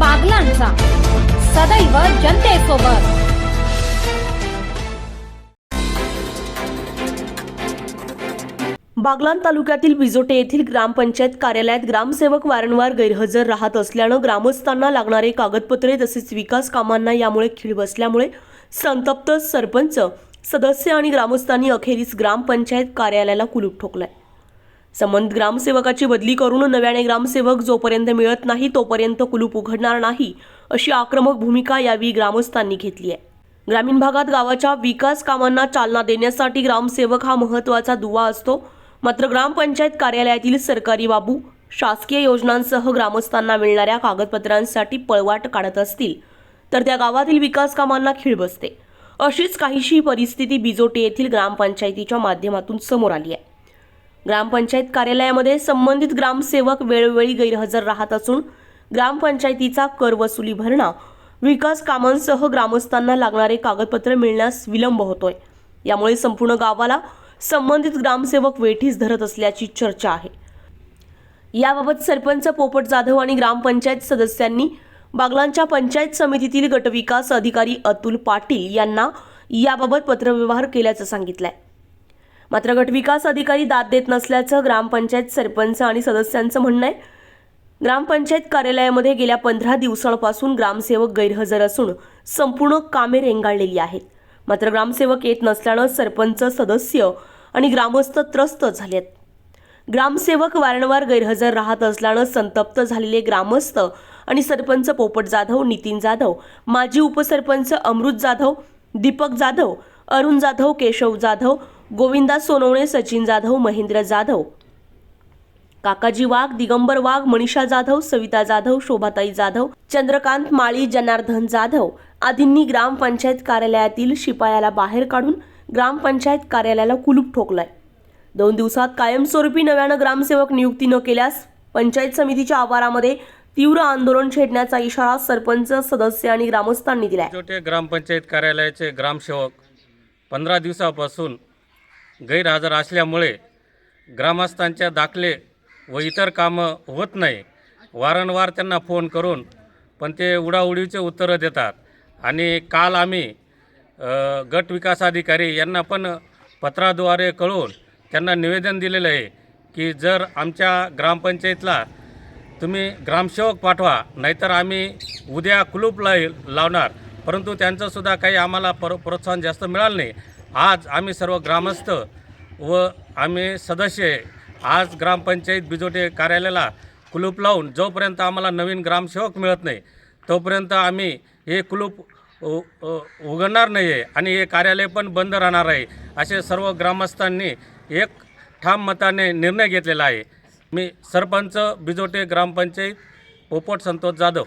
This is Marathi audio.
बागलांचा. सदैव जनतेसोबत. बागलाण तालुक्यातील बिजोटे येथील ग्रामपंचायत कार्यालयात ग्रामसेवक वारंवार गैरहजर राहत असल्यानं ग्रामस्थांना लागणारे कागदपत्रे तसेच विकास कामांना यामुळे खीळ बसल्यामुळे संतप्त सरपंच सदस्य आणि ग्रामस्थांनी अखेरीस ग्रामपंचायत कार्यालयाला कुलूप ठोकलाय. संबंधित ग्रामसेवकाची बदली करून नव्याने ग्रामसेवक जोपर्यंत मिळत नाही तोपर्यंत कुलूप उघडणार नाही अशी आक्रमक भूमिका यावेळी ग्रामस्थांनी घेतली आहे. ग्रामीण भागात गावाच्या विकास कामांना चालना देण्यासाठी ग्रामसेवक हा महत्त्वाचा दुवा असतो. मात्र ग्रामपंचायत कार्यालयातील सरकारी बाबू शासकीय योजनांसह ग्रामस्थांना मिळणाऱ्या कागदपत्रांसाठी पळवाट काढत असतील तर त्या गावातील विकास कामांना खीळ बसते. अशीच काहीशी परिस्थिती बिजोटे येथील ग्रामपंचायतीच्या माध्यमातून समोर आली आहे. ग्रामपंचायत कार्यालयामध्ये संबंधित ग्रामसेवक वेळोवेळी गैरहजर राहत असून ग्रामपंचायतीचा कर वसुली भरणा विकास कामांसह ग्रामस्थांना लागणारे कागदपत्र मिळण्यास विलंब होतोय. यामुळे संपूर्ण गावाला संबंधित ग्रामसेवक वेठीस धरत असल्याची चर्चा आहे. याबाबत सरपंच पोपट जाधव आणि ग्रामपंचायत सदस्यांनी बागलांच्या पंचायत समितीतील गटविकास अधिकारी अतुल पाटील यांना याबाबत पत्रव्यवहार केल्याचं सांगितलंय. मात्र गटविकास अधिकारी दाद देत नसल्याचं ग्रामपंचायत सरपंच आणि सदस्यांचं म्हणणं आहे. ग्रामपंचायत कार्यालयामध्ये गेल्या पंधरा दिवसांपासून ग्रामसेवक गैरहजर असून संपूर्ण कामे रेंगाळलेली आहेत. मात्र ग्रामसेवक येत नसल्यानं सरपंच सदस्य आणि ग्रामस्थ त्रस्त झालेत. ग्रामसेवक वारंवार गैरहजर राहत असल्यानं संतप्त झालेले ग्रामस्थ आणि सरपंच पोपट जाधव नितीन जाधव माजी उपसरपंच अमृत जाधव दीपक जाधव अरुण जाधव केशव जाधव गोविंदा सोनवणे सचिन जाधव महेंद्र जाधव काकाजी वाघ दिगंबर वाघ मनीषा जाधव सविता जाधव शोभाताई जाधव चंद्रकांत माळी जनार्दन जाधव आदींनी ग्रामपंचायत कार्यालयातील शिपायाला बाहेर काढून ग्रामपंचायत कार्यालयाला कुलूप ठोकलाय. दोन दिवसात कायमस्वरूपी नव्यानं ग्रामसेवक नियुक्ती न केल्यास पंचायत समितीच्या आवारामध्ये तीव्र आंदोलन छेडण्याचा इशारा सरपंच सदस्य आणि ग्रामस्थांनी दिलाय. छोटे ग्रामपंचायत कार्यालयाचे ग्रामसेवक पंधरा दिवसापासून गैरहजर असल्यामुळे ग्रामस्थांच्या दाखले व इतर कामं होत नाही. वारंवार त्यांना फोन करून पण ते उडाउडीचे उत्तरं देतात. आणि काल आम्ही गट विकास अधिकारी यांना पण पत्राद्वारे कळून त्यांना निवेदन दिलेलं आहे की जर आमच्या ग्रामपंचायतला तुम्ही ग्रामसेवक पाठवा नाहीतर आम्ही उद्या कुलूप लाई लावणार. परंतु त्यांचंसुद्धा काही आम्हाला प्र प्रोत्साहन जास्त मिळालं नाही. आज आम्ही सर्व ग्रामस्थ व आम्ही सदस्य आहे. आज ग्रामपंचायत बिजोटे कार्यालयाला कुलूप लावून जोपर्यंत आम्हाला नवीन ग्रामसेवक मिळत नाही तोपर्यंत आम्ही हे कुलूप उ- उघडणार नाही आहे आणि हे कार्यालय पण बंद राहणार आहे असे सर्व ग्रामस्थांनी एक ठाम मताने निर्णय घेतलेला आहे मी सरपंच बिजोटे ग्रामपंचायत पोपट संतोष जाधव